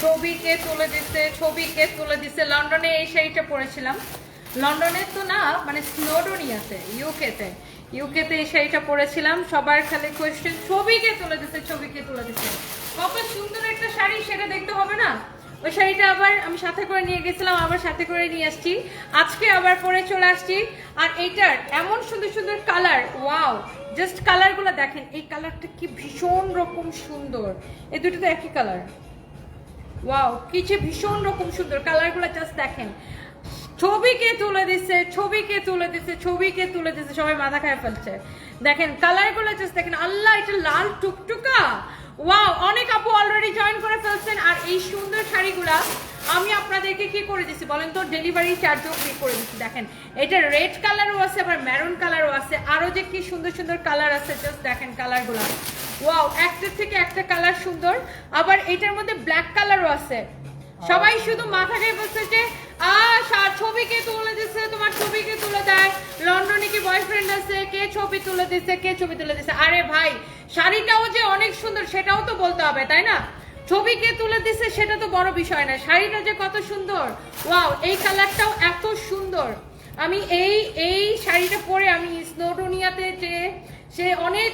ছবিকে তুলে দিচ্ছে ছবিকে তুলে দিচ্ছে লন্ডনে এই শাড়িটা পরেছিলাম লন্ডনে তো না মানে স্নোডোনিয়াতে ইউকেতে ইউকেতে এই শাড়িটা পরেছিলাম সবার খালি কোয়েশ্চেন ছবিকে তুলে দিচ্ছে ছবিকে তুলে দিচ্ছে কত সুন্দর একটা শাড়ি, সেটা দেখতে হবে না? ওই শাড়িটা আবার আমি সাথে করে নিয়ে গেছিলাম, আবার সাথে করে নিয়ে আসছি। আজকে আবার পরে চলে আসছি। আর এইটার এমন সুন্দর সুন্দর কালার ওয়াও জাস্ট কালারগুলো দেখেন, এই কালারটা কি ভীষণ রকম সুন্দর। এই দুটো তো একই কালার ওয়াও কি যে ভীষণ রকম সুন্দর কালারগুলো জাস্ট দেখেন। ছবিকে তুলে দিচ্ছে ছবিকে তুলে দিচ্ছে ছবিকে তুলে দিচ্ছে সবাই মাথা খায় ফেলছে। দেখেন, কালারগুলো জাস্ট দেখেন, আল্লাহ, এটা লাল টুকটুকা। ওয়াও অনেক আপু অলরেডি জয়েন করে ফেলছেন। আর এই সুন্দর শাড়িগুলা আমি আপনাদেরকে কি করে দিচ্ছি বলেন তো? ডেলিভারি চার্জও ফ্রি করে দিচ্ছি দেখেন। এটা রেড কালারও আছে, আবার মেরুন কালারও আছে। আরও যে কি সুন্দর সুন্দর কালার আছে জাস্ট দেখেন কালারগুলো ওয়াও একটার থেকে একটা কালার সুন্দর। আবার এটার মধ্যে ব্ল্যাক কালারও আছে। সবাই শুধু মাথা খেয়ে বলছে যে আ সা- ছবি কে তুলে দিচ্ছে তোমার ছবি কে তুলে দেয়? লন্ডনে কি বয়ফ্রেন্ড আছে? কে ছবি তুলে দিচ্ছে কে ছবি তুলে দিচ্ছে আরে ভাই, শাড়িটাও যে অনেক সুন্দর, সেটাও তো বলতে হবে, তাই না? ছবি কে তুলে দিচ্ছে সেটা তো বড় বিষয় না। শাড়িটা যে কত সুন্দর। ওয়াও, এই কালারটাও এত সুন্দর। আমি এই এই শাড়িটা পরে আমি স্নোডোনিয়াতে যে, সে অনেক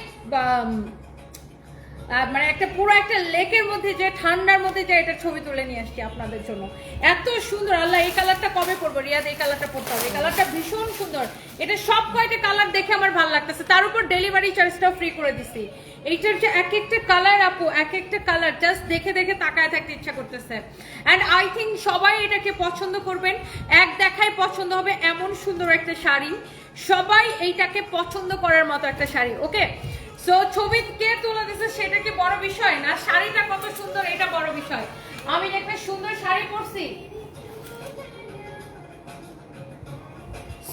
মানে একটা পুরো একটা লেকের মধ্যে যে, ঠান্ডার মধ্যে যে এটা ছবি তুলে নিয়ে আসছি আপনাদের জন্য। এত সুন্দর, আল্লাহ, এই কালারটা কবে পরবো? রিয়াদ, এই কালারটা পরতে হবে। এই কালারটা ভীষণ সুন্দর। এটা সব কয়টা কালার দেখে আমার ভালো লাগতেছে। তার উপর ডেলিভারি চার্জটাও ফ্রি করে দিছি। এইটার যে এক একটা কালার, আপু, এক একটা কালার জাস্ট দেখে দেখে তাকায় থাকতে ইচ্ছা করতেছে। অ্যান্ড আই থিঙ্ক সবাই এটাকে পছন্দ করবেন। এক দেখায় পছন্দ হবে এমন সুন্দর একটা শাড়ি। সবাই এইটাকে পছন্দ করার মতো একটা শাড়ি ওকে সো ছবি কে তুলে দিচ্ছে সেটা কি বড় বিষয় না শাড়িটা কত সুন্দর, এটা বড় বিষয়? আমি একটা সুন্দর শাড়ি পরছি।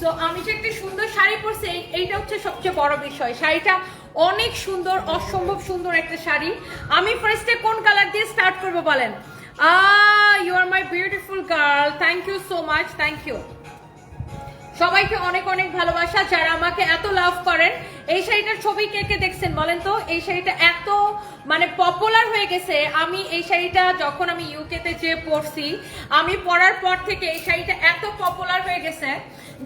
সো আমি যে একটা সুন্দর শাড়ি পরছি, এই- এইটা হচ্ছে সবচেয়ে বড় বিষয়। শাড়িটা অনেক সুন্দর, অসম্ভব সুন্দর একটা শাড়ি। আমি ফার্স্টে কোন কালার দিয়ে স্টার্ট করব বলেন? আ you are my beautiful girl thank you so much thank you সবাইকে অনেক অনেক ভালোবাসা। যারা আমাকে এত লাভ করেন, এই শাড়িটার ছবি কে কে দেখছেন বলেন তো? এই শাড়িটা এত মানে পপুলার হয়ে গেছে। আমি এই শাড়িটা যখন আমি ইউকেতে যে পড়ছি আমি পরার পর থেকে এই শাড়িটা এত পপুলার হয়ে গেছে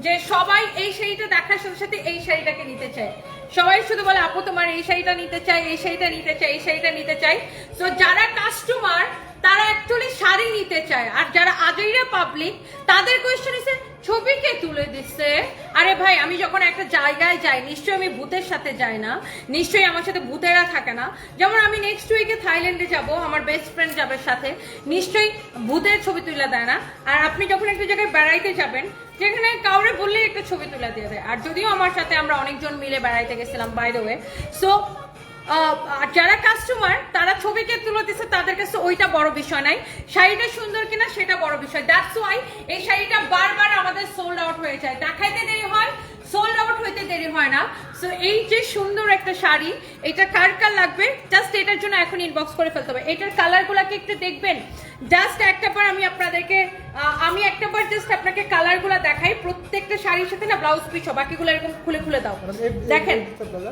যে সবাই এই শাড়িটা দেখার সাথে সাথে এই শাড়িটাকে নিতে চায়। সবাই শুধু বলে, আপু, তোমার এই শাড়িটা নিতে চাই, এই শাড়িটা নিতে চাই, এই শাড়িটা নিতে চাই। তো যারা কাস্টমার তারা অ্যাকচুয়ালি শাড়ি নিতে চায়। আর যারা আজইরা পাবলিক তাদের কোয়েশ্চেন এসে ছবিকে তুলে দিচ্ছে? আরে ভাই, আমি যখন একটা জায়গায় যাই, নিশ্চয়ই আমি ভূতের সাথে যাই না। নিশ্চয়ই আমার সাথে ভূতেরা থাকে না। যেমন আমি নেক্সট উইকে থাইল্যান্ডে যাব, আমার বেস্ট ফ্রেন্ড যাবে সাথে। নিশ্চয়ই ভূতের ছবি তুলে দেয় না। আর আপনি যখন একটা জায়গায় বেড়াইতে যাবেন, যেখানে কাউরে বললেই একটা ছবি তুলে দিয়ে দেয় আর যদিও আমার সাথে আমরা অনেকজন মিলে বেড়াইতে গেছিলাম বাই দ্য ওয়ে সো যারা কাস্টমার তারা ছবিকে তুলে দিচ্ছে তাদের কাছে ওইটা বড় বিষয় নাই। শাড়িটা সুন্দর কিনা, সেটা বড় বিষয়। দ্যাটস ওয়াই এই শাড়িটা বারবার আমাদের সোল্ড আউট হয়ে যায়। দেখাইতে দেরি হয় সোল্ড আউট হইতে দেরি হয় না। সো এই যে সুন্দর একটা শাড়ি, এটা কার কার লাগবে? জাস্ট এটার জন্য এখন ইনবক্স করে ফেলতে হবে। এটার কালারগুলোকে একটু দেখবেন। জাস্ট একটা পর আমি আপনাদেরকে আমি একটা বার জাস্ট আপনাকে কালার কালারগুলো দেখাই। প্রত্যেকটা শাড়ির সাথে না ব্লাউজ পিস বাকিগুলো এরকম খুলে খুলে দাও দেখেন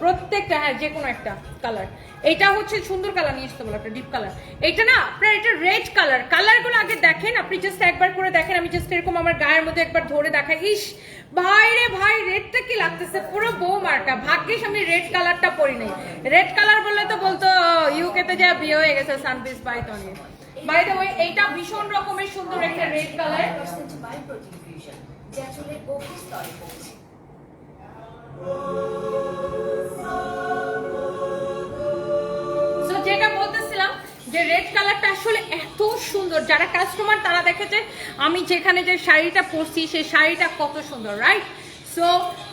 প্রত্যেকটা হ্যাঁ যে কোনো একটা কালার এটা হচ্ছে সুন্দর কালার নিয়ে আসতে বলো একটা ডিপ কালার এটা না আপনার এটা রেড কালার কালারগুলো আগে দেখেন আপনি জাস্ট একবার করে দেখেন আমি জাস্ট এরকম আমার গায়ের মধ্যে একবার ধরে দেখাই। ইস ভাই রে ভাই রেডটা কি লাগতেছে? পুরো বউ মার্কা ভাগ্যিস আমি রেড কালারটা পরি নাই। রেড কালার বললে তো বলতো ইউকে তে যা বিয়ে হয়ে গেছে সানপিস পাইথনে বাই দ্য ওয়ে এইটা ভীষণ রকমের সুন্দর একটা রেড কালার যেটা বলতেছিলাম যে রেড কালারটা আসলে এত সুন্দর। যারা কাস্টমার তারা দেখেছে আমি যেখানে যে শাড়িটা পরছি সেই শাড়িটা কত সুন্দর রাইট সো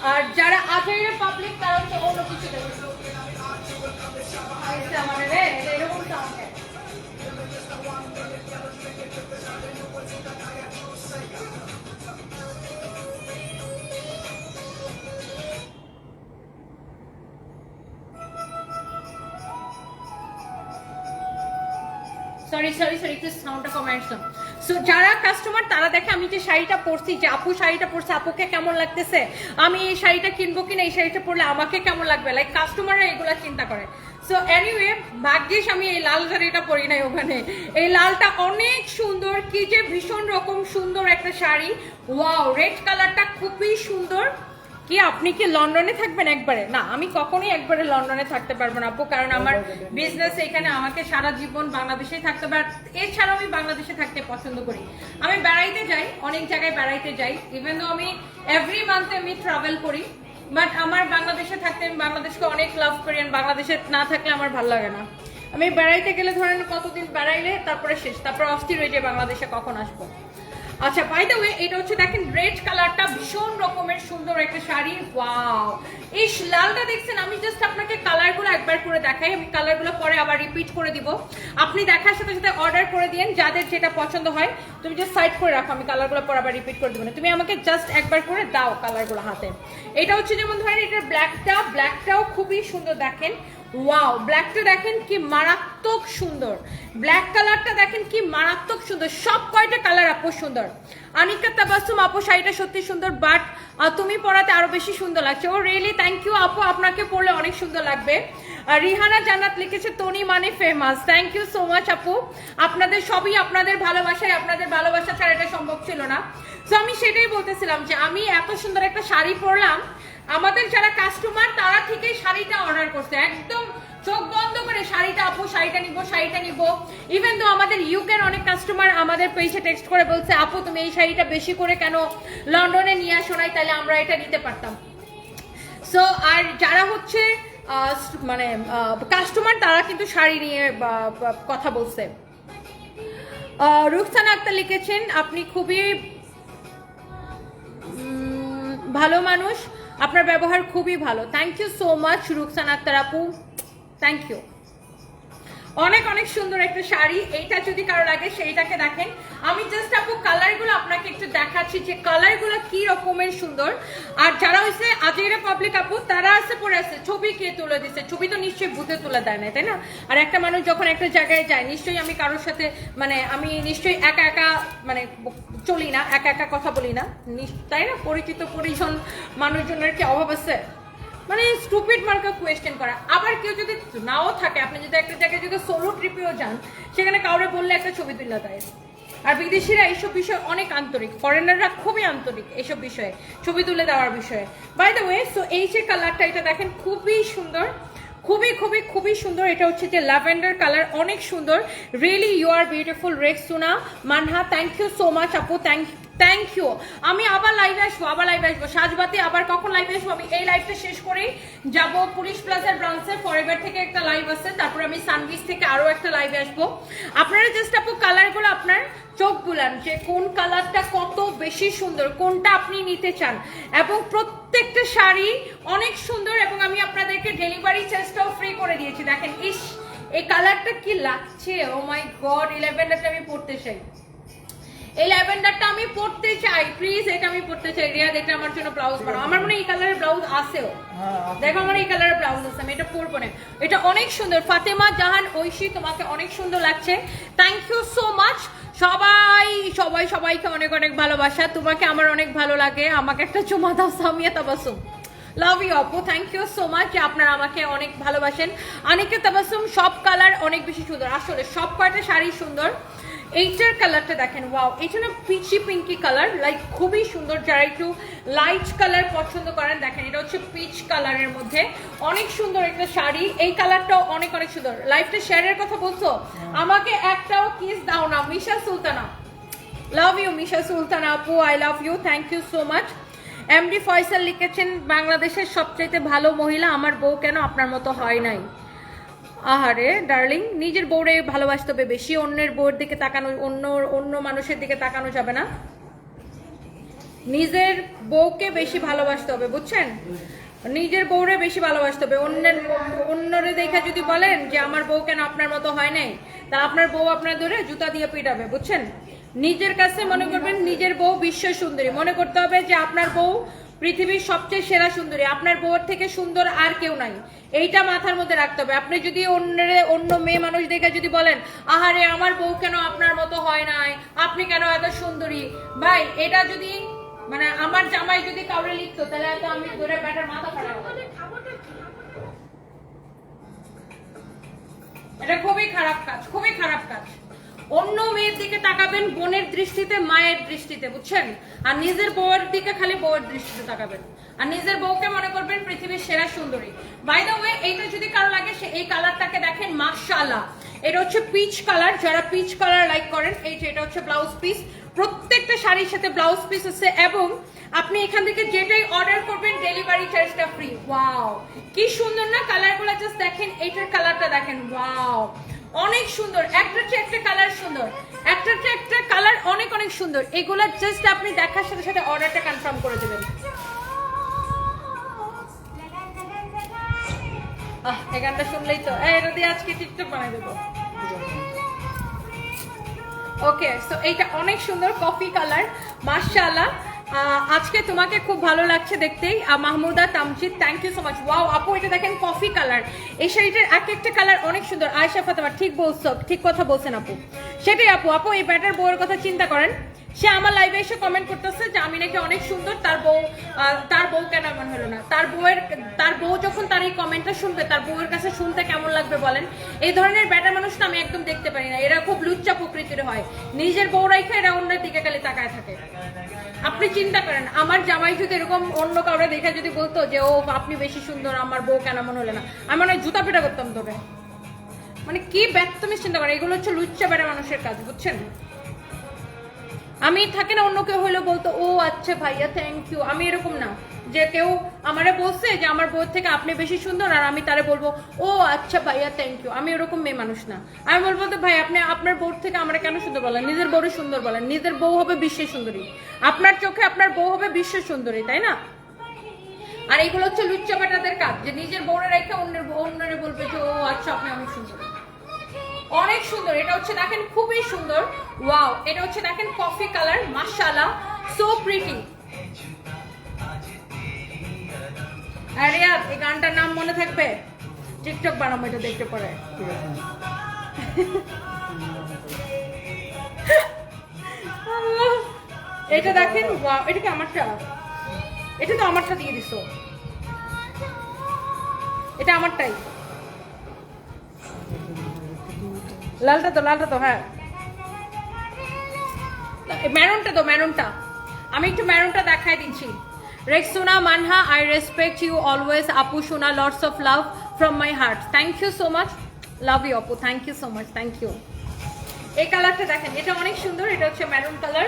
আর যারা আজের পাবলিক তারা অন্য কিছু দেখেছে। সরি সরি সরি একটু সাউন্ডটা সো যারা কাস্টমার তারা দেখে আমি যে শাড়িটা পরছি, যে আপু শাড়িটা পরছে, আপুকে কেমন লাগতেছে? আমি এই শাড়িটা কিনবো কিনা, এই শাড়িটা পরলে আমাকে কেমন লাগবে? লাইক কাস্টমাররা এগুলা চিন্তা করে। সো এনিওয়ে ভাগ্যিস আমি এই লাল শাড়িটা পরি নাই ওখানে। এই লালটা অনেক সুন্দর, কি যে ভীষণ রকম সুন্দর একটা শাড়ি। ওয়াও রেড কালারটা খুবই সুন্দর। কি, আপনি কি লন্ডনে থাকবেন একবারে? না, আমি কখনোই একবারে লন্ডনে থাকতে পারব না, আপু, কারণ আমার বিজনেস এখানে আমাকে সারা জীবন বাংলাদেশেই থাকতে আর এছাড়াও আমি বাংলাদেশে থাকতে পছন্দ করি। আমি বেড়াইতে যাই, অনেক জায়গায় বেড়াইতে যাই ইভেন তো আমি এভরি মান্থে আমি ট্রাভেল করি বাট আমার বাংলাদেশে থাকতে আমি বাংলাদেশকে অনেক লাভ করি আর বাংলাদেশে না থাকলে আমার ভালো লাগে না। আমি বেড়াইতে গেলে ধরেন কতদিন বেড়াইলে, তারপরে শেষ, তারপরে অস্থির হয়ে যায় বাংলাদেশে কখন আসব? আচ্ছা বাই দ্য ওয়ে এটা হচ্ছে দেখেন রেড কালারটা ভীষণ রকমের সুন্দর একটা শাড়ি। ওয়াও এই লালটা দেখছেন, আমি জাস্ট আপনাকে কালারগুলো একবার করে দেখাই। আমি কালারগুলো পরে আবার রিপিট করে দিব। আপনি দেখার সাথে সাথে অর্ডার করে দিন যাদের যেটা পছন্দ হয়। তুমি জাস্ট সাইড করে রাখো, আমি কালারগুলো পরে আবার রিপিট করে দেবো না। তুমি আমাকে জাস্ট একবার করে দাও কালারগুলো হাতে। এটা হচ্ছে যেমন ধরেন, এটার ব্ল্যাকটা ব্ল্যাকটাও খুবই সুন্দর দেখেন। ওয়াও ব্ল্যাকটা দেখেন কি মারাত্মক সুন্দর। ব্ল্যাক কালারটা দেখেন কি মারাত্মক সুন্দর। সব কয়টা কালার আপু সুন্দর। আনিকা তাবাসুম, আপু শাড়িটা সত্যি সুন্দর বাট তুমি পরাতে আরও বেশি সুন্দর লাগছে। ও রিয়েলি থ্যাংক ইউ আপু। আপনাকে পরলে অনেক সুন্দর লাগবে। আর রিহানা জান্নাত লিখেছে তনি মানে famous thank you so much আপু। আপনাদের সবই আপনাদের ভালোবাসায়, আপনাদের ভালোবাসা ছাড়া এটা সম্ভব ছিল না। তো আমি সেটাই বলতেছিলাম যে, আমি এত সুন্দর একটা শাড়ি পরলাম আমাদের যারা কাস্টমার তারা ঠিকই শাড়িটা অর্ডার করছে। একদম চোখ বন্ধ করে শাড়িটা আপু শাড়িটা নিবো শাড়িটা নিবো। ইভেন তো আমাদের ইউকের অনেক কাস্টমার আমাদের পেজে টেক্সট করে বলছে আপু তুমি এই শাড়িটা বেশি করে কেন লন্ডনে নিয়ে আসো নাই? তাহলে আমরা এটা নিতে পারতাম। সো আর যারা হচ্ছে মানে কাস্টমার তারা কিন্তু শাড়ি নিয়ে কথা বলছে। আহ, রুকসানা আক্তার লিখেছেন আপনি খুবই ভালো মানুষ। আপনার ব্যবহার খুবই ভালো। Thank you so much Ruksan Akter আপু। থ্যাংক ইউ অনেক অনেক সুন্দর একটা শাড়ি। এইটা যদি কারও লাগে, সেইটাকে দেখেন। আমি জাস্ট আপু কালারগুলো আপনাকে একটু দেখাচ্ছি যে কালারগুলো কি রকমের সুন্দর। আর যারা হয়েছে আজেরা পাবলিক আপু, তারা আছে পরে আছে, ছবি কে তুলে দিচ্ছে ছবি তো নিশ্চয়ই বুথে তুলে দেয় না তাই না? আর একটা মানুষ যখন একটা জায়গায় যায়, নিশ্চয়ই আমি কারোর সাথে মানে আমি নিশ্চয়ই একা একা মানে চলি না, একা একা কথা বলি না। তাই না? পরিচিত পরিজন মানুষজনের কি অভাব আছে? মানে স্টুপিড মার্কা কোয়েশ্চেন করা। আবার কেউ যদি নাও থাকে, আপনি যদি একটা জায়গায় যদি সোলো ট্রিপেও যান, সেখানে কাউরে বললে একটা ছবি তুলে দেয়। আর বিদেশিরা এইসব বিষয়ে অনেক আন্তরিক। ফরেনাররা খুবই আন্তরিক এইসব বিষয়ে, ছবি তুলে দেওয়ার বিষয়ে। বাই দ্য ওয়ে সো এই যে কালারটা এটা দেখেন খুবই সুন্দর। খুবই খুবই খুবই সুন্দর। এটা হচ্ছে যে ল্যাভেন্ডার কালার অনেক সুন্দর। Really you are beautiful Rexona Manha thank you so much আপু। থ্যাংক থ্যাংক ইউ আমি আবার লাইভে আসব, আবার লাইভে আসব। সাজবাতি আবার কখন লাইভে আসব? আমি এই লাইভটা শেষ করেই যাব পুলিশ প্লাজার ব্রাঞ্চে ফরেভার থেকে একটা লাইভ আছে। তারপর আমি সানবিচ থেকে আরও একটা লাইভে আসব। আপনারা জাস্ট আপু কালারগুলো আপনার চোখ বুলান যে কোন কালারটা কত বেশি সুন্দর, কোনটা আপনি নিতে চান। এবং প্রত্যেকটা শাড়ি অনেক সুন্দর এবং আমি আপনাদেরকে ডেলিভারি চার্জটাও ফ্রি করে দিয়েছি। দেখেন, ইস, এই কালারটা কি লাগছে? ও মাই গড ইলেভেনটা আমি পড়তে চাই। এই ল্যাভেন্ডারটা আমি পড়তে চাই প্লিজ এটা আমি পড়তে চাই। রিয়াদ এটা আমার জন্য ব্লাউজ বানাও। আমার মনে হয় এই কালারের ব্লাউজ আছেও। দেখো আমার এই কালারের ব্লাউজ আছে আমি এটা পরবো না। এটা অনেক সুন্দর। ফাতেমা জাহান ঐশী তোমাকে অনেক সুন্দর লাগছে। থ্যাংক ইউ সো মাচ সবাই সবাই সবাইকে অনেক অনেক ভালোবাসা। তোমাকে আমার অনেক ভালো লাগে। আমাকে একটা চুমা দাও সামিয়া তাবাসুম। লাভ ইউ আপু থ্যাংক ইউ সো মাচ যে আপনারা আমাকে অনেক ভালোবাসেন। অনেকে তাবাসুম সব কালার অনেক বেশি সুন্দর। আসলে সব কয়টা শাড়ি সুন্দর? এইটার কালারটা দেখেন ওয়াও এটা না পিচি পিঙ্কি কালার লাইক খুবই সুন্দর। যারা একটু লাইট কালার পছন্দ করেন দেখেন এটা হচ্ছে পিচ কালারের মধ্যে। অনেক সুন্দর একটা শাড়ি। এই কালারটাও অনেক অনেক সুন্দর। লাইফটা শেয়ারের কথা বলছো? আমাকে একটাও কিস দাও না মিশা সুলতানা। লাভ ইউ মিশা সুলতানা আপু I love you thank you so much MD Faisal লিখেছেন বাংলাদেশের সবচাইতে ভালো মহিলা আমার বউ কেন আপনার মতো হয় নাই? আহারে ডার্লিং নিজের বউরে ভালোবাসতে হবে, বেশি অন্যের বউয়ের দিকে তাকানো, অন্য অন্য মানুষের দিকে তাকানো যাবে না। নিজের বউকে বেশি ভালোবাসতে হবে, বুঝছেন? নিজের বউরে বেশি ভালোবাসতে হবে। অন্যের, অন্যরে দেখে যদি বলেন যে, আমার বউ কেন আপনার মতো হয় নাই? তা আপনার বউ আপনার ধরে জুতা দিয়ে পিটাবে, বুঝছেন? নিজের কাছে মনে করবেন, নিজের বউ বিশ্ব সুন্দরী মনে করতে হবে যে, আপনার বউ পৃথিবীর সবচেয়ে সেরা সুন্দরী। আপনার বউয়ের থেকে সুন্দর আর কেউ নাই। এইটা মাথার মধ্যে রাখতে হবে। আপনি যদি অন্যের, অন্য মেয়ে মানুষ দেখে যদি বলেন, আহারে, আমার বউ কেন আপনার মতো হয় নাই? আপনি কেন এত সুন্দরী? ভাই, এটা যদি মানে আমার জামাই যদি কাউরে লিখতো, তাহলে তো আমি ধরে ব্যাটার মাথা ফাটাবো। এটা খুবই খারাপ কাজ, খুবই খারাপ কাজ। অন্য মেয়ের দিকে তাকাবেন, বোনের দৃষ্টিতে, মায়ের দৃষ্টিতে, বুঝছেন? আর নিজের বউয়ের দিকে খালি বউয়ের দৃষ্টিতে তাকাবেন। আর নিজের বউকে মনে করবেন পৃথিবীর সেরা সুন্দরী। বাই দ্য ওয়ে এইটা যদি কারও লাগে, সে এই কালারটাকে দেখেন, মাশাআল্লাহ। এটা হচ্ছে পিচ কালার যারা পিচ কালার লাইক করেন, এই যে এটা হচ্ছে ব্লাউজ পিস প্রত্যেকটা শাড়ির সাথে ব্লাউজ পিস আছে এবং আপনি এখান থেকে যেটাই অর্ডার করবেন ডেলিভারি চার্জটা ফ্রি ওয়াও কি সুন্দর না? কালারগুলো জাস্ট দেখেন, এইটার কালারটা দেখেন। ওয়াও অনেক সুন্দর। একটা চেয়ে একটা কালার সুন্দর। একটা চেয়ে একটা কালার অনেক অনেক সুন্দর। এগুলা জাস্ট আপনি দেখার সাথে সাথে অর্ডারটা কনফার্ম করে দেবেন। আহ গানটা শুনলেই তো। এটা দিয়ে আজকে টিকটক বানাই দেবো। ওকে সো এইটা অনেক সুন্দর কফি কালার মাশাআল্লাহ। আহ, আজকে তোমাকে খুব ভালো লাগছে দেখতেই। Mahmuda Tamjid thank you so much wow আপু এটা দেখেন কফি কালার এই শাড়িটার এক একটা কালার অনেক সুন্দর। আয়সা ফাতেমা, ঠিক বলছো, ঠিক কথা বলছেন আপু। সেটাই আপু আপু, এই ব্যাটার বউয়ের কথা চিন্তা করেন। সে আমার লাইভে এসে কমেন্ট করতেছে যে, আমি নাকি অনেক সুন্দর, তার বউ তার বউ কেন এমন হলো না? তার বউয়ের, তার বউ যখন তার এই কমেন্টটা শুনবে, তার বউয়ের কাছে শুনতে কেমন লাগবে বলেন? এই ধরনের ব্যাটার মানুষ না আমি একদম দেখতে পারি না। এরা খুব লুচ্চা প্রকৃতির হয়। নিজের বউ রাইখে এরা অন্যের দিকে খালি তাকায় থাকে। আপনি চিন্তা করেন, আমার জামাই যদি এরকম অন্য কাউরে দেখে যদি বলতো যে, ও, আপনি বেশি সুন্দর, আমার বউ কেন এমন হলো না? আমি মনে জুতা পিটা করতাম তবে মানে কি ব্যক্তমি চিন্তা করেন? এগুলো হচ্ছে লুচ্চা বেড়া মানুষের কাজ, বুঝছেন? আমি থাকে না, অন্য কেউ হইল বলতো, ও আচ্ছা ভাইয়া থ্যাংক ইউ আমি এরকম না, যে কেউ আমারে বলছে যে আমার বউর থেকে আপনি বেশি সুন্দর, আর আমি তারে বলব, ও আচ্ছা ভাইয়া থ্যাংক ইউ আমি এরকম মেয়ে মানুষ না। আমি বলব তো ভাই, আপনি আপনার বউর থেকে আমরা কেন সুন্দর বলেন? নিজের বউরে সুন্দর বলেন। নিজের বউ হবে বিশ্বের সুন্দরী। আপনার চোখে আপনার বউ হবে বিশ্বের সুন্দরী, তাই না? আর এগুলো হচ্ছে লুচ্চা বেটাদের কাজ, যে নিজের বউরে রেখে অন্যের অন্যরে বলবে যে, ও আচ্ছা আপনি অনেক সুন্দর। অনেক সুন্দর। এটা হচ্ছে দেখেন খুবই সুন্দর। ওয়াও, এটা হচ্ছে দেখেন কফি কালার মাশাআল্লাহ সো প্রিটি আর এই গানটার নাম মনে থাকবে? টিকটক বানাবো এটা দেখতে পরে। এটা দেখেন, ওয়াও, এটা কি আমারটা? এটা তো আমারটা দিয়ে দিছো। এটা আমারটাই। লালটা তো লালটা তো হ্যাঁ। ম্যারনটা তো ম্যারনটা আমি একটু ম্যারনটা দেখাই দিচ্ছি। Rexona, Manha I respect you always আপু, সোনা lots of love from my heart thank you so much love you আপু। Thank you so much thank you এই কালারটা দেখেন, এটা অনেক সুন্দর। এটা হচ্ছে maroon colour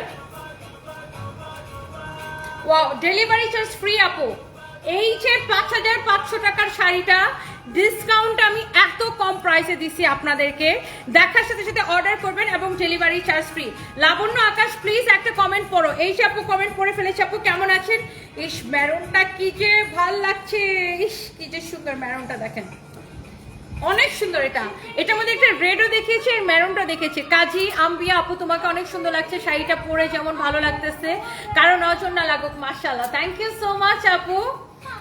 wow delivery charge free আপু। এই যে পাঁচ হাজার পাঁচশো টাকার শাড়িটা ডিসকাউন্ট আমি এত কম প্রাইসে দিছি আপনাদেরকে। দেখার সাথে সাথে অর্ডার করবেন এবং delivery charge free Labonno Akash please একটা কমেন্ট পড়ো। এই আপু কমেন্ট পড়ে ফেলেছে আপু কেমন আছেন? ইস ম্যারনটা কি যে ভালো লাগছে। ইস, কি যে সুন্দর ম্যারনটা দেখেন। অনেক সুন্দর এটা। এটার মধ্যে একটা রেডও দেখিয়েছে আর মেরুনটা দেখেছি কাজী, আম্বিয়া, আপু, তোমাকে অনেক সুন্দর লাগছে। শাড়িটা পরে যেমন ভালো লাগতেছে। কারণ না লাগুক, মাশাআল্লাহ। থ্যাংক ইউ সো মাচ আপু।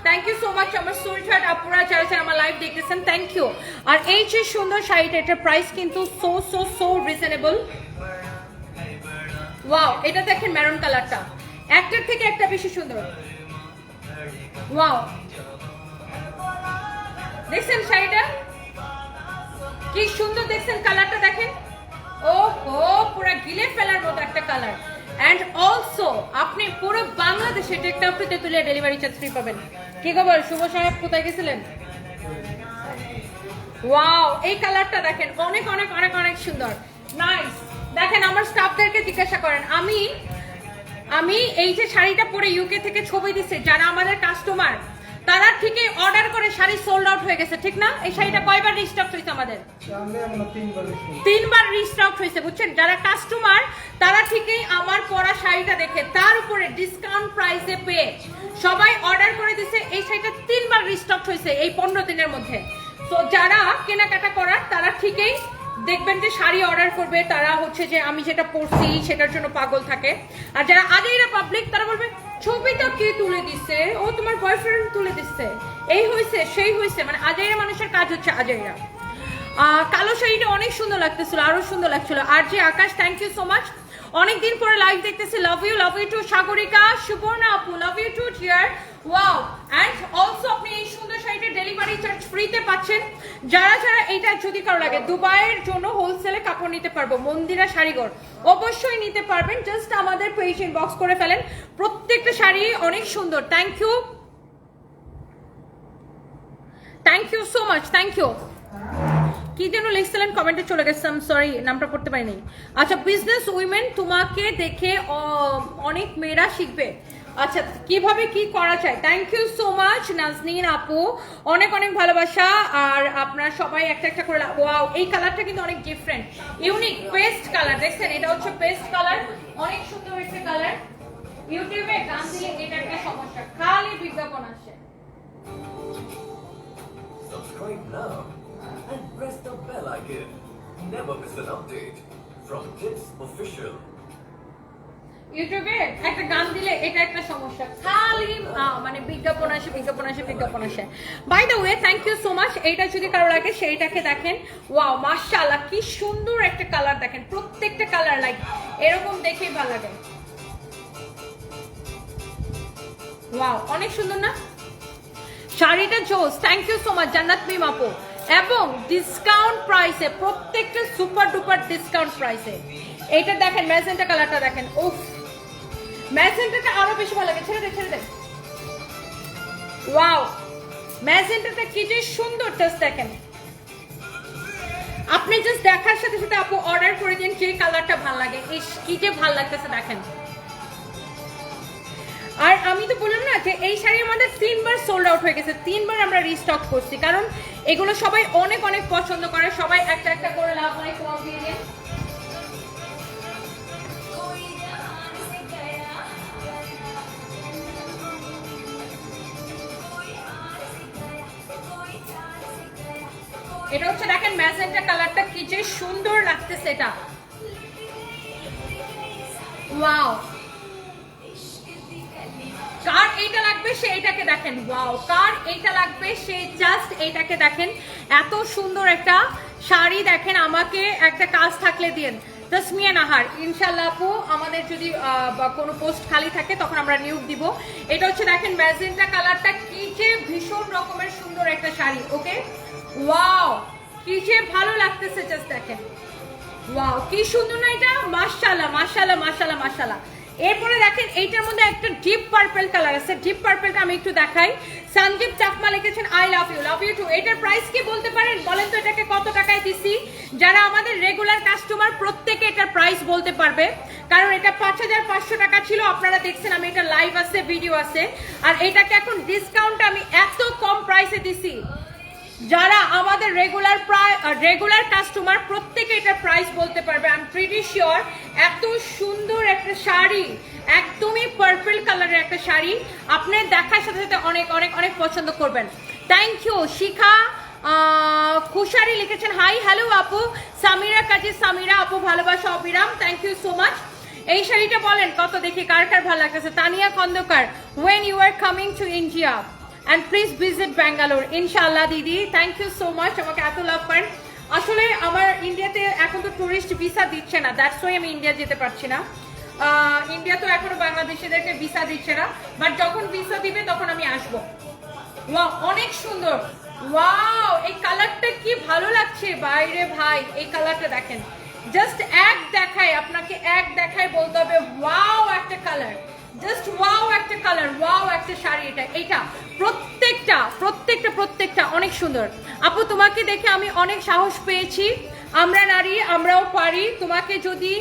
থ্যাংক ইউ সো মাচ আমার সুইটহার্ট আপুরা, যারা যারা আমার লাইভ দেখতেছেন থ্যাংক ইউ আর এই যে সুন্দর শাড়িটা, এটার প্রাইস কিন্তু so so so reasonable wow এটা দেখেন মেরুন কালারটা একটার থেকে একটা বেশি সুন্দর। ওয়াও দেখছেন শাড়িটা? কি সুন্দর দেখছেন কালারটা দেখেন? ও হো পুরো গিলে ফেলার মতো একটা কালার এন্ড অলসো আপনি পুরো বাংলাদেশে টেকটাপটিতে তুলে ডেলিভারি চার্জ ফ্রি পাবেন। কি খবর? শুভ সাহেব কোথায় গেছিলেন? ওয়াও এই কালারটা দেখেন। অনেক অনেক অনেক অনেক সুন্দর। নাইস দেখেন, আমার স্টাফদেরকে জিজ্ঞাসা করেন, আমি আমি এই যে শাড়িটা পরে ইউকে থেকে ছবি দিচ্ছে যারা আমাদের কাস্টমার তারা ঠিকই অর্ডার করে শাড়ি সোল্ড আউট হয়ে গেছে, ঠিক না? এই শাড়িটা কয়বার রিস্টক হয়েছে আমাদের? তিনবার রিস্টক হয়েছে বুঝছেন? যারা কাস্টমার তারা ঠিকই আমার পরা শাড়িটা দেখে, তার উপরে ডিসকাউন্ট প্রাইসে পেয়ে। সবাই অর্ডার করে দিছে এই শাড়িটা তিনবার রিস্টক হয়েছে এই পনেরো দিনের মধ্যে। তো যারা কেনাকাটা করার তারা ঠিকই দেখবেন যে শাড়ি অর্ডার করবে তারা হচ্ছে যে আমি যেটা পরছি সেটার জন্য পাগল থাকে। আর যারা আগেইরা পাবলিক তারা বলবে ছবিটা কে তুলে দিচ্ছে ও তোমার বয়ফ্রেন্ড তুলে দিচ্ছে এই হয়েছে সেই হয়েছে মানে আজাইরা মানুষের কাজ হচ্ছে আজাইরা আহ, কালো শাড়িটা অনেক সুন্দর লাগতেছিল আরও সুন্দর লাগছিল। আর যে Akash thank you so much অনেকদিন পরে লাইভ দেখতেছি। Love you love you too Sagarika Suborna আপু love you too dear wow and also আপনি এই সুন্দর শাড়িটা ডেলিভারি চার্জ ফ্রিতে পাচ্ছেন। যারা যারা এটা যদি কারও লাগে, দুবাইয়ের জন্য হোলসেলে কাপড় নিতে পারব, মন্দিরা শাড়িঘর অবশ্যই নিতে পারবেন জাস্ট আমাদের পেজ ইনবক্স করে ফেলেন। প্রত্যেকটা শাড়ি অনেক সুন্দর। Thank you thank you so much thank you কি যেন লিখছিলেন কমেন্টে চলে গেছে গেছিলাম সরি নামটা পড়তে পারিনি। আচ্ছা বিজনেস উইমেন তোমাকে দেখে অনেক মেয়েরা শিখবে। আচ্ছা কীভাবে কি করা যায়? Thank you so much Naznin আপু। অনেক অনেক ভালোবাসা। আর আপনারা সবাই একটা একটা করে ওয়াও এই কালারটা কিন্তু অনেক ডিফারেন্ট ইউনিক পেস্ট কালার দেখছেন? এটা হচ্ছে পেস্ট কালার অনেক সুন্দর একটা কালার ইউটিউবে গান দিলে এটা একটা সমস্যা। খালি বিজ্ঞাপন আসে। Subscribe now and press the bell icon. Never miss an update. From Kids Official. ইউটিউবে একটা গান দিলে এটা একটা সমস্যা। খালি মানে বিজ্ঞাপন আসে বিজ্ঞাপন আসে বিজ্ঞাপন আসে। By the way thank you so much এইটা যদি কারও লাগে, সেইটাকে দেখেন। ওয়াও মাশাআল্লাহ, কি সুন্দর একটা কালার দেখেন। প্রত্যেকটা কালার লাইক এরকম দেখেই ভালো লাগে। ওয়াও অনেক সুন্দর না? শাড়িটা জোস। থ্যাংক ইউ সো মাচ জান্নাত মিম আপু। এবং ডিসকাউন্ট প্রাইসে প্রত্যেকটা সুপার ডুপার ডিসকাউন্ট প্রাইসে এইটা দেখেন ম্যাজেন্টা কালারটা দেখেন। উফ! ম্যাজেন্টাটা আরও বেশি ভালো লাগে। ছেড়ে দে ছেড়ে দে। ওয়াও ম্যাজেন্টাটা কি যে সুন্দর জাস্ট দেখেন। আপনি জাস্ট দেখার সাথে সাথে আপু অর্ডার করে দিন যে কালারটা ভালো লাগে। ইস, কি যে ভালো লাগতেছে, দেখেন। আর আমি তো বললাম না যে এই শাড়ি আমাদের তিনবার সোল্ড আউট হয়ে গেছে, তিনবার আমরা রিস্টক করছি। কারণ এগুলো সবাই অনেক অনেক পছন্দ করে, সবাই একটা একটা করে লাভ লাইক ওয়াও দিয়ে এটা হচ্ছে দেখেন ম্যাজেন্টা কালারটা, কি যে সুন্দর লাগতেছে এটা। ওয়াও সে এটাকে দেখেন ওয়াও কার এইটা লাগবে? সে জাস্ট এইটাকে দেখেন, এত সুন্দর একটা শাড়ি দেখেন, আমাকে একটা কাজ থাকলে দিন তসমিয়া নাহার ইনশাল্লাহ আপু, আমাদের যদি কোনো পোস্ট খালি থাকে, তখন আমরা নিয়োগ দিব। এটা হচ্ছে দেখেন ম্যাজেন্টা কালারটা কি যে ভীষণ রকমের সুন্দর একটা শাড়ি ওকে ওয়াও কি যে ভালো লাগতেছে জাস্ট দেখেন। ওয়াও কি সুন্দর না এটা? মাশাআল্লাহ মাশাআল্লাহ মাশাআল্লাহ মাশাআল্লাহ। এরপরে দেখেন, এইটার মধ্যে একটা ডিপ পার্পল কালার আছে। ডিপ পার্পলটা আমি একটু দেখাই। সঞ্জীব চাকমা লিখেছেন I love you love you too এটার প্রাইস কি বলতে পারেন? বলেন তো এটাকে কত টাকায় দিছি? যারা আমাদের রেগুলার কাস্টমার প্রত্যেকে এটার প্রাইস বলতে পারবে। কারণ এটা পাঁচ হাজার পাঁচশো টাকা ছিল, আপনারা দেখছেন আমি এটা লাইভ আছে ভিডিও আছে। আর এটাকে এখন ডিসকাউন্ট আমি এত কম প্রাইসে দিছি। যারা আমাদের রেগুলার প্রায় রেগুলার কাস্টমার প্রত্যেকে এটা প্রাইস বলতে পারবে। আই এম প্রিটি শিওর এত সুন্দর একটা শাড়ি, একদমই পার্পল কালারের একটা শাড়ি আপনি দেখার সাথে সাথে অনেক অনেক অনেক পছন্দ করবেন। থ্যাংক ইউ শিখা খুশারি লিখেছেন হাই হ্যালো আপু। সামিরা কাজী, সামিরা আপু, ভালোবাসা অবিরাম। থ্যাংক ইউ সো মাচ এই শাড়িটা বলেন, কত দেখি, কার কার ভালো লাগতেছে? Tania Khandakar when you are coming to India and please visit Bangalore ইনশাআল্লাহ দিদি থ্যাংক ইউ সো মাচ আমাকে এত লাভ করেন। আসলে আমার ইন্ডিয়াতে এখন তো টুরিস্ট ভিসা দিচ্ছে না। দ্যাটস ওয়াই আমি ইন্ডিয়া যেতে পারছি না। ইন্ডিয়া তো এখনও বাংলাদেশিদেরকে ভিসা দিচ্ছে না। বাট যখন ভিসা দিবে, তখন আমি আসব। ওয়াও অনেক সুন্দর। ওয়াও এই কালারটা কি ভালো লাগছে। বাইরে ভাই, এই কালারটা দেখেন। জাস্ট এক দেখায়, আপনাকে এক দেখায় বলতে হবে ওয়াও একটা কালার জাস্ট ওয়াও একটা কালার ওয়াও একটা শাড়ি এটা এটা প্রত্যেকটা প্রত্যেকটা প্রত্যেকটা অনেক সুন্দর। আপু, তোমাকে দেখে আমি অনেক সাহস পেয়েছি। আমরা নারী, আমরাও পারি। তোমাকে যদি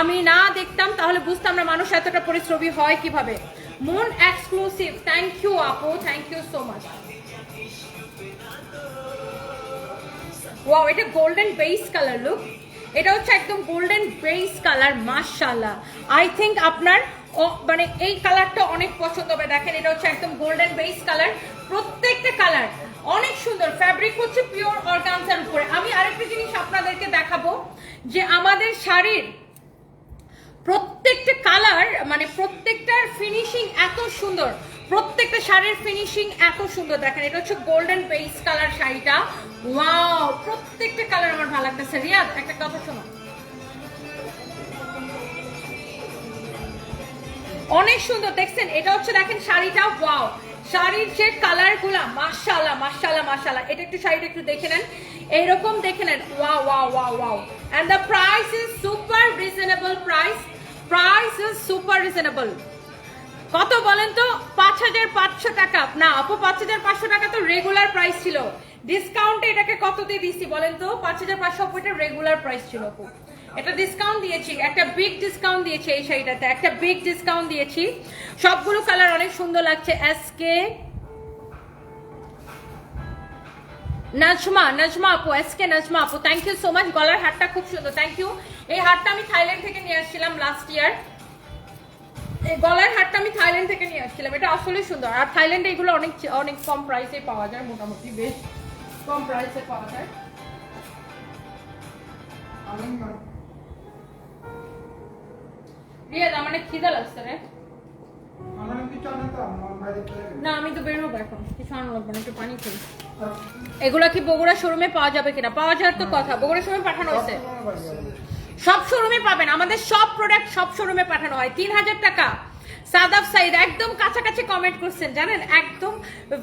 আমি না দেখতাম, তাহলে বুঝতাম না মানুষ এতটা পরিশ্রমী হয় কীভাবে। মন এক্সক্লুসিভ থ্যাংক ইউ আপু thank you so much wow এটা গোল্ডেন বেস কালার লুক এটা হচ্ছে একদম গোল্ডেন বেস কালার মাশাআল্লাহ। আই থিংক আপনার মানে এই কালারটা অনেক পছন্দ হবে। দেখেন, এটা হচ্ছে একদম গোল্ডেন বেস কালার প্রত্যেকটা কালার অনেক সুন্দর। ফ্যাব্রিক হচ্ছে পিওর অর্গানজার উপরে। আমি আরেকটা জিনিস আপনাদেরকে দেখাবো, যে আমাদের শাড়ির প্রত্যেকটা কালার মানে প্রত্যেকটার ফিনিশিং এত সুন্দর। প্রত্যেকটা শাড়ির ফিনিশিং এত সুন্দর। দেখেন, এটা হচ্ছে গোল্ডেন বেস কালার শাড়িটা। ওয়াও প্রত্যেকটা কালার আমার ভালো লাগতেছে। রিয়াদ, একটা কথা শোনো। অনেক সুন্দর, দেখছেন? এটা হচ্ছে, দেখেন, শাড়িটা, ওয়াও। শাড়ির যে কালারগুলা, মাশাআল্লাহ মাশাআল্লাহ মাশাআল্লাহ। এটা একটু শাড়িটা একটু দেখে নেন। এইরকম দেখে নেন। Wow wow wow wow. And the price is super reasonable price price is super reasonable কত বলেন তো? পাঁচ হাজার পাঁচশো টাকা। না, আপু, পাঁচ হাজার পাঁচশো টাকা তো রেগুলার প্রাইস ছিল। ডিসকাউন্টে এটাকে কততে দিছি বলেন তো? পাঁচ হাজার পাঁচশো রেগুলার প্রাইস ছিল, আপু। এটা ডিসকাউন্ট দিয়েছি, একটা বিগ ডিসকাউন্ট দিয়েছি এই শাড়িটাতে, একটা বিগ ডিসকাউন্ট দিয়েছি। সবগুলো কালার অনেক সুন্দর লাগছে এসকে নাজমা নাজমা আপু এসকে নাজমা আপু থ্যাংক ইউ সো মাচ গলার হারটা খুব সুন্দর থ্যাংক ইউ এই হারটা আমি থাইল্যান্ড থেকে নিয়ে আসছিলাম লাস্ট ইয়ার এই গলার হারটা আমি থাইল্যান্ড থেকে নিয়ে আসছিলাম, এটা আসলে সুন্দর। আর থাইল্যান্ডে এগুলো অনেক অনেক কম প্রাইসে পাওয়া যায়, মোটামুটি বেশ কম প্রাইসে পাওয়া যায়। রিয়াদ আমার অনেক খিদা লাগছে রে। আমার থেকে না আমি তো বের হব এখন কিছু আনা লাগবে না একটু পানি খাই এগুলা কি বগুড়া শোরুমে পাওয়া যাবে কিনা? পাওয়া যাওয়ার তো কথা বগুড়া শোরুমে পাঠানো হয়েছে। সব শোরুমে পাবেন আমাদের সব প্রোডাক্ট সব শোরুমে পাঠানো হয়। তিন হাজার টাকা। সাইদ একদম কাছাকাছি কমেন্ট করছেন জানেন? একদম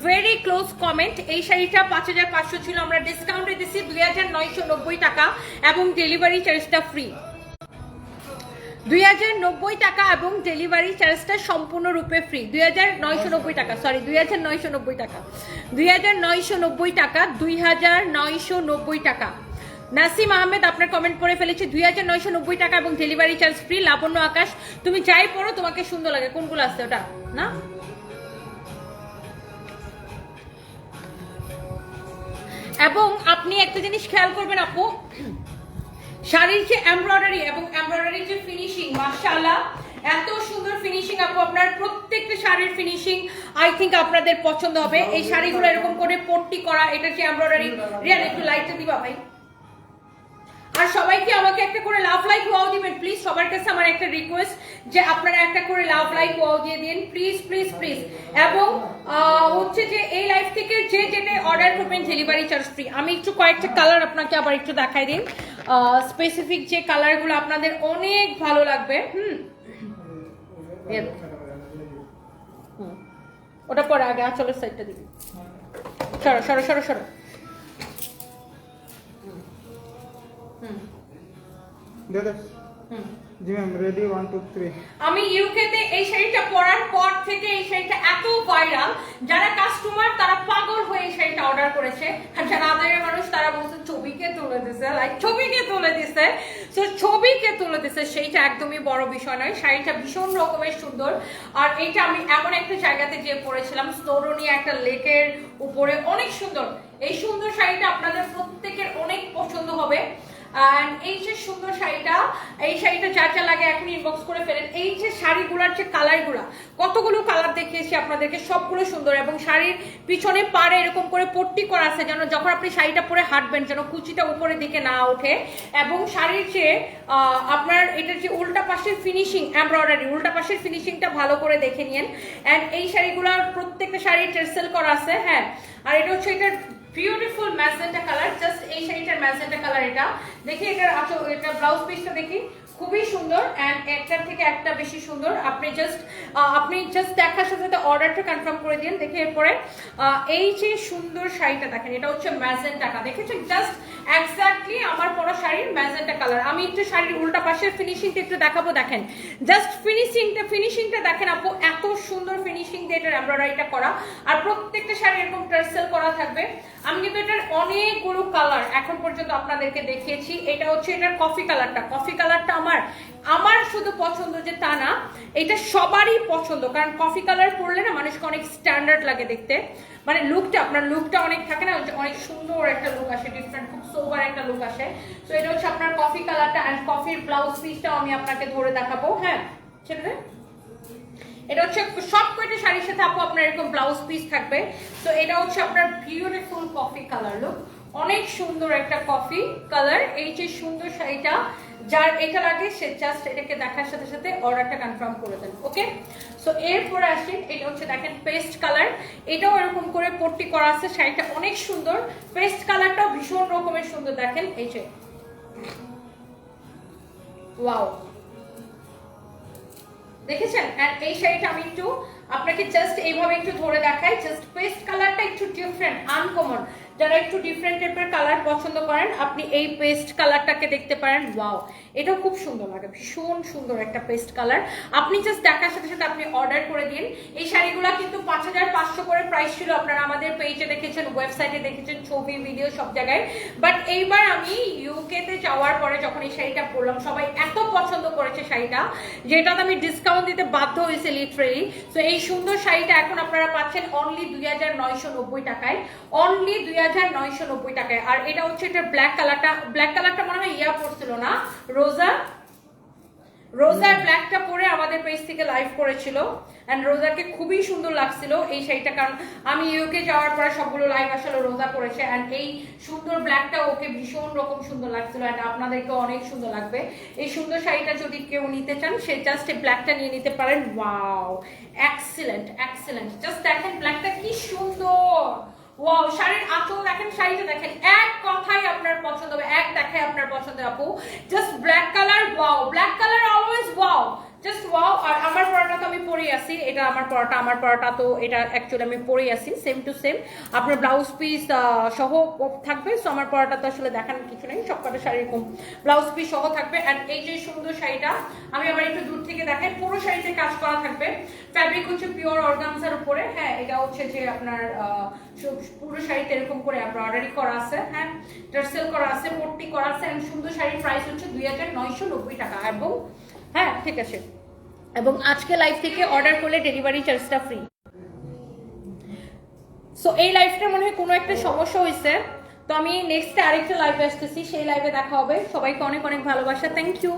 ভেরি ক্লোজ কমেন্ট এই শাড়িটা পাঁচ হাজার পাঁচশো ছিল আমরা ডিসকাউন্টে দিচ্ছি দুই হাজার নয়শো নব্বই টাকা এবং ডেলিভারি চার্জটা ফ্রি দুই হাজার নব্বই টাকা এবং ডেলিভারি চার্জটা সম্পূর্ণরূপে ফ্রি দুই হাজার নয়শো নব্বই টাকা সরি দুই হাজার নয়শো নব্বই টাকা। দুই হাজার নয়শো নব্বই টাকা, দুই হাজার নয়শো নব্বই টাকা। নাসিম আহমেদ, আপনার কমেন্ট করে ফেলেছে, দুই হাজার নয়শো নব্বই টাকা এবং delivery charge free Labonno Akash. তুমি যাই পড়ো, তোমাকে সুন্দর লাগে। কোনগুলো আসছে ওটা? না? এবং আপনি একটা জিনিস খেয়াল করবেন আপু, শাড়ির যে এমব্রয়ডারি এবং এমব্রয়ডারি এত সুন্দর ফিনিশিং আপু, আপনার প্রত্যেকটা শাড়ির ফিনিশিং আই থিংক আপনাদের পছন্দ হবে। এই শাড়িগুলো এরকম করে পট্টি করা, এটা যে এমব্রয়ডারি রিয়ান একটু লাইটটা দিবা ভাই। আর সবাইকে আমাকে একটা করে লাভ লাইক ওয়াও দিবেন? প্লিজ সবার কাছে আমার একটা রিকোয়েস্ট যে আপনারা একটা করে লাভ লাইক ওয়াও দিয়ে দিন। প্লিজ প্লিজ প্লিজ এবং হচ্ছে যে এই লাইফ থেকে যে যেটা অর্ডার করবেন ডেলিভারি চার্জ ফ্রি আমি একটু কয়েকটা কালার আপনাকে আবার একটু দেখাই দিন। স্পেসিফিক যে কালারগুলো আপনাদের অনেক ভালো লাগবে, হুম? হুম। ওটা পরে আগে আঁচলের সাইডটা দিবি। সরো সরো সরো সরো। হুম। হুম। জি ma'am ready one two three আমি ইউকেতে এই শাড়িটা পরার পর থেকে এই শাড়িটা এত ভাইরাল যারা কাস্টমার তারা পাগল হয়ে শাড়িটা অর্ডার করেছে। আর যারা আদায়ের মানুষ, তারা বলছে, ছবিকে তুলে দিছে লাইক ছবিকে তুলে দিছে। তো ছবিকে তুলে দিছে, সেইটা একদমই বড় বিষয় নয়। শাড়িটা ভীষণ রকমের সুন্দর। আর এইটা আমি এমন একটা জায়গাতে যে পরেছিলাম স্তরণীয় একটা লেকের উপরে। অনেক সুন্দর। এই সুন্দর শাড়িটা আপনাদের প্রত্যেকের অনেক পছন্দ হবে। And এই যে সুন্দর শাড়িটা, এই শাড়িটা যা যা লাগে এখন ইনবক্স করে ফেলেন। এই যে শাড়িগুলোর যে কালারগুলো, কতগুলো কালার দেখিয়েছি আপনাদেরকে, সবগুলো সুন্দর এবং শাড়ির পিছনে পাড়ে এরকম করে পট্টি করা আছে যেন যখন আপনি শাড়িটা পরে হাঁটবেন, যেন কুচিটা উপরের দিকে না ওঠে। এবং শাড়ির যে আপনার এটার যে উল্টা পাশের ফিনিশিং এমব্রয়ডারি উল্টা পাশের ফিনিশিংটা ভালো করে দেখে নিন অ্যান্ড এই শাড়িগুলোর প্রত্যেকটা শাড়ি টেরসেল করা আছে হ্যাঁ। আর এটা হচ্ছে এটার বিউটিফুল ম্যাজেন্টা কালার জাস্ট এই শাড়িটার ম্যাজেন্টা কালার এটা। দেখি এটার আচল এটা ব্লাউজ পিসটা দেখি। খুবই সুন্দর অ্যান্ড একটার থেকে একটা বেশি সুন্দর। আপনি জাস্ট আপনি জাস্ট দেখার সাথে সাথে অর্ডারটা কনফার্ম করে দিন। দেখে এরপরে এই যে সুন্দর শাড়িটা দেখেন, এটা হচ্ছে ম্যাজেন্টাটা। দেখেছেন? জাস্ট এক্স্যাক্টলি আমার পরা শাড়ির ম্যাজেন্টা কালার আমি একটু শাড়ির উল্টা পাশের ফিনিশিংটা একটু দেখাবো, দেখেন। জাস্ট ফিনিশিংটা ফিনিশিংটা দেখেন আপু, এত সুন্দর ফিনিশিং দিয়ে এটার এমব্রয়ডারিটা করা। আর প্রত্যেকটা শাড়ি এরকম টার্সেল করা থাকবে। আমি কিন্তু এটার অনেকগুলো কালার এখন পর্যন্ত আপনাদেরকে দেখিয়েছি। এটা হচ্ছে এটার কফি কালারটা কফি কালারটা আমার আমার শুধু পছন্দ যে তা না, এটা সবারই পছন্দ। কারণ কফি কালার পরলে না মানুষকে অনেক স্ট্যান্ডার্ড লাগে দেখতে। মানে লুকটা আপনার লুকটা অনেক থাকে না, অনেক সুন্দর একটা লুক আসে ডিফারেন্ট সোবার একটা লুক আসে। তো এটা হচ্ছে আপনার কফি কালারটা অ্যান্ড কফির ব্লাউজ পিসটাও আমি আপনাকে ধরে দেখাবো। হ্যাঁ ছেড়ে। এটা হচ্ছে সব কয়টা শাড়ির সাথে আপু আপনার এরকম ব্লাউজ পিস থাকবে। তো এটা হচ্ছে আপনার বিউটিফুল কফি কালার লুক অনেক সুন্দর একটা কফি কালার এই যে সুন্দর শাড়িটা, যার এটা লাগে, সে জাস্ট এটাকে দেখার সাথে সাথে অর্ডারটা কনফার্ম করে দেন ওকে সো এরপরে আসি, এটা হচ্ছে দেখেন পেস্ট কালার এটাও এরকম করে পট্টি করা আছে, শাড়িটা অনেক সুন্দর। পেস্ট কালারটাও ভীষণ রকমের সুন্দর, দেখেন, এই যে। ওয়াও দেখেছেন? এই শাড়িটা আমি একটু আপনাকে জাস্ট এইভাবে একটু ধরে দেখাই। জাস্ট পেস্ট কালারটা একটু ডিফারেন্ট আনকমন যারা একটু ডিফারেন্ট টাইপের কালার পছন্দ করেন, আপনি এই পেস্ট কালারটাকে দেখতে পারেন। ওয়াও এটাও খুব সুন্দর লাগে, ভীষণ সুন্দর একটা পেস্ট কালার আপনি জাস্ট দেখার সাথে সাথে আপনি অর্ডার করে দিন। এই শাড়িগুলো কিন্তু পাঁচ হাজার পাঁচশো করে প্রাইস ছিল। আপনারা আমাদের পেজে দেখেছেন ওয়েবসাইটে দেখেছেন, ছবি ভিডিও সব জায়গায়। বাট এইবার আমি ইউকেতে যাওয়ার পরে যখন এই শাড়িটা পরলাম, সবাই এত পছন্দ করেছে শাড়িটা, যেটাতে আমি ডিসকাউন্ট দিতে বাধ্য হয়েছে লিটারেলি তো এই সুন্দর শাড়িটা এখন আপনারা পাচ্ছেন অনলি দুই হাজার নয়শো নব্বই টাকায়। অনলি দুই হাজার নয়শো নব্বই টাকায়। আর এটা হচ্ছে এটা ব্ল্যাক কালারটা ব্ল্যাক কালারটা মনে হয় ইয়া পড়ছিল না রোজা রোজার ব্ল্যাকটা পরে আমাদের পেজ থেকে লাইভ করেছিল। অ্যান্ড রোজাকে খুবই সুন্দর লাগছিল এই শাড়িটা কারণ আমি ইউকে যাওয়ার পরে সবগুলো লাইভ আসলে রোজা করেছে এন্ড এই সুন্দর ব্ল্যাকটা ওকে ভীষণ রকম সুন্দর লাগছিল। এন্ড আপনাদেরকে অনেক সুন্দর লাগবে। এই সুন্দর শাড়িটা যদি কেউ নিতে চান সে জাস্ট এই ব্ল্যাকটা নিয়ে নিতে পারেন। ওয়াও এক্সিলেন্ট এক্সিলেন্ট জাস্ট দেখেন ব্ল্যাকটা কি সুন্দর। ওয়াও শাড়ির আঁচল দেখেন শাড়িটা দেখেন। এক কথাই আপনার পছন্দ হবে এক দেখায় আপনার পছন্দের আপু just black colour wow black colour always wow just wow আর আমার পরাটা তো আমি পরেই আসি এটা আমার পরাটা আমার পরাটা তো এটা অ্যাকচুয়ালি আমি পরেই আসি সেম টু সেম আপনার ব্লাউজ পিস সহ থাকবে সো আমার পরাটা তো আসলে দেখানোর কিছু নেই, সব কটা শাড়ি এরকম ব্লাউজ পিস সহ থাকবে অ্যান্ড এই যে সুন্দর শাড়িটা, আমি আবার একটু দূর থেকে দেখাই, পুরো শাড়িতে কাজ করা থাকবে। ফ্যাব্রিক হচ্ছে পিওর অর্গানজার উপরে হ্যাঁ এটা হচ্ছে যে আপনার পুরো শাড়িতে এরকম করে এমব্রয়ডারি করা আছে হ্যাঁ টার্সেল করা আছে, পট্টি করা আছে সুন্দর শাড়ির প্রাইস হচ্ছে দুই হাজার নয়শো নব্বই টাকা, এবং হ্যাঁ ঠিক আছে। এবং আজকে লাইভ থেকে অর্ডার করলে ডেলিভারি চার্জটা ফ্রি সো এই লাইভটা মনে হয় কোনো একটা সমস্যা হয়েছে তো আমি নেক্সটে আরেকটা লাইভে আসতেছি। সেই লাইভে দেখা হবে। সবাইকে অনেক অনেক ভালোবাসা। Thank you